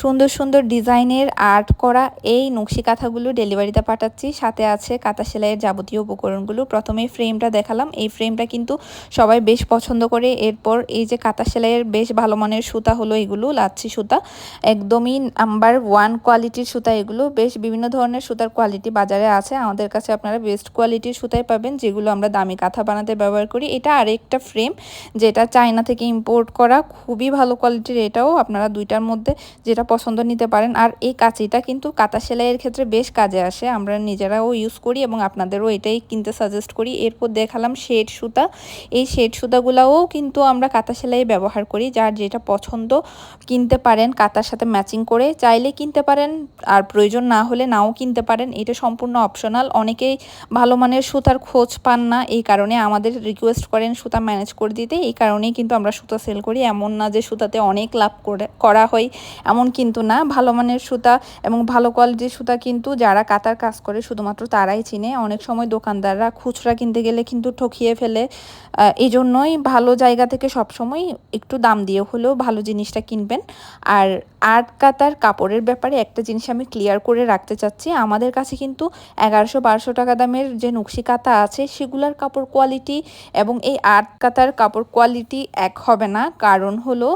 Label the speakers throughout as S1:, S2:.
S1: সুন্দর সুন্দর ডিজাইনের আর্ট করা এই নকশি কাঁথাগুলো ডেলিভারিতে পাঠাচ্ছি। সাথে আছে কাঁথা সেলাইয়ের যাবতীয় উপকরণগুলো। প্রথমে ফ্রেমটা দেখালাম। এই ফ্রেমটা কিন্তু সবাই বেশ পছন্দ করে। এরপর এই যে কাঁথা সেলাইয়ের বেশ ভালো মানের সুতা হলো এগুলো, লাচ্ছি সুতা। একদমই নাম্বার ওয়ান কোয়ালিটির সুতা এগুলো। বেশ বিভিন্ন ধরনের সুতার কোয়ালিটি বাজারে আছে। আমাদের কাছে আপনারা বেস্ট কোয়ালিটির সুতাই পাবেন, যেগুলো আমরা দামি কাঁথা বানাতে ব্যবহার করি। এটা আরেকটা ফ্রেম যেটা চায়না থেকে ইম্পোর্ট করা। খুবই ভালো কোয়ালিটির এটাও আপনারা দুইটার মধ্যে যেটা পছন্দ নিতে পারেন। আর এই কাঁচিটা কিন্তু কাঁথা সেলাইয়ের ক্ষেত্রে বেশ কাজে আসে। আমরা নিজেরাও ইউজ করি এবং আপনাদেরও এটাই কিনতে সাজেস্ট করি। এরপর দেখালাম শেড সুতা। এই শেড সুতাগুলাও কিন্তু আমরা কাঁথা সেলাই ব্যবহার করি। যার যেটা পছন্দ, কিনতে পারেন কাঁথার সাথে ম্যাচিং করে। চাইলে কিনতে পারেন, আর প্রয়োজন না হলে নাও কিনতে পারেন। এটা সম্পূর্ণ অপশনাল অনেকেই ভালো মানের সুতার খোঁজ পান না। এই কারণে আমাদের রিকোয়েস্ট করেন সুতা ম্যানেজ করে দিতে। এই কারণেই কিন্তু আমরা সুতা সেল করি। এমন না যে সুতাতে অনেক লাভ করে, করা হয়। এমন কিন্তু না। ভালো মানের সুতা এবং ভালো কোয়ালিটির সুতা কিন্তু যারা কাতার কাজ করে, শুধুমাত্র তারাই চিনে। অনেক সময় দোকানদাররা খুচরা কিনতে গেলে কিন্তু ঠকিয়ে ফেলে। এই জন্যই ভালো জায়গা থেকে সবসময় একটু দাম দিয়ে হলেও ভালো জিনিসটা কিনবেন। আর আর্ট কাতার কাপড়ের ব্যাপারে একটা জিনিস আমি ক্লিয়ার করে রাখতে চাচ্ছি। আমাদের কাছে কিন্তু এগারোশো বারোশো টাকা দামের যে নকশি কাতা আছে, সেগুলোর কাপড় কোয়ালিটি এবং এই আর্ট কাতার কাপড় কোয়ালিটি এক হবে না। কারণ হলো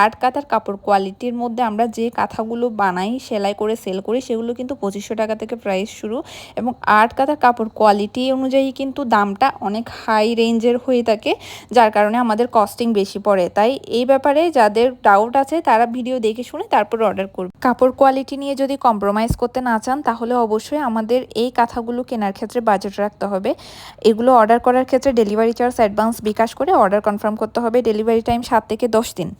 S1: আর্ট কাঁথার কাপড় কোয়ালিটির মধ্যে আমরা যে কাঁথাগুলো বানাই, সেলাই করে সেল করি, সেগুলো কিন্তু পঁচিশশো টাকা থেকে প্রাইস শুরু এবং আর্ট কাঁথার কাপড় কোয়ালিটি অনুযায়ী কিন্তু দামটা অনেক হাই রেঞ্জের হয়ে থাকে, যার কারণে আমাদের কস্টিং বেশি পড়ে। তাই এই ব্যাপারে যাদের ডাউট আছে, তারা ভিডিও দেখে শুনে তারপর অর্ডার করবে। কাপড় কোয়ালিটি নিয়ে যদি কম্প্রোমাইজ করতে না চান, তাহলে অবশ্যই আমাদের এই কাঁথাগুলো কেনার ক্ষেত্রে বাজেট রাখতে হবে। এগুলো অর্ডার করার ক্ষেত্রে ডেলিভারি চার্জ অ্যাডভান্স বিকাশ করে অর্ডার কনফার্ম করতে হবে। ডেলিভারি টাইম সাত থেকে দশ দিন।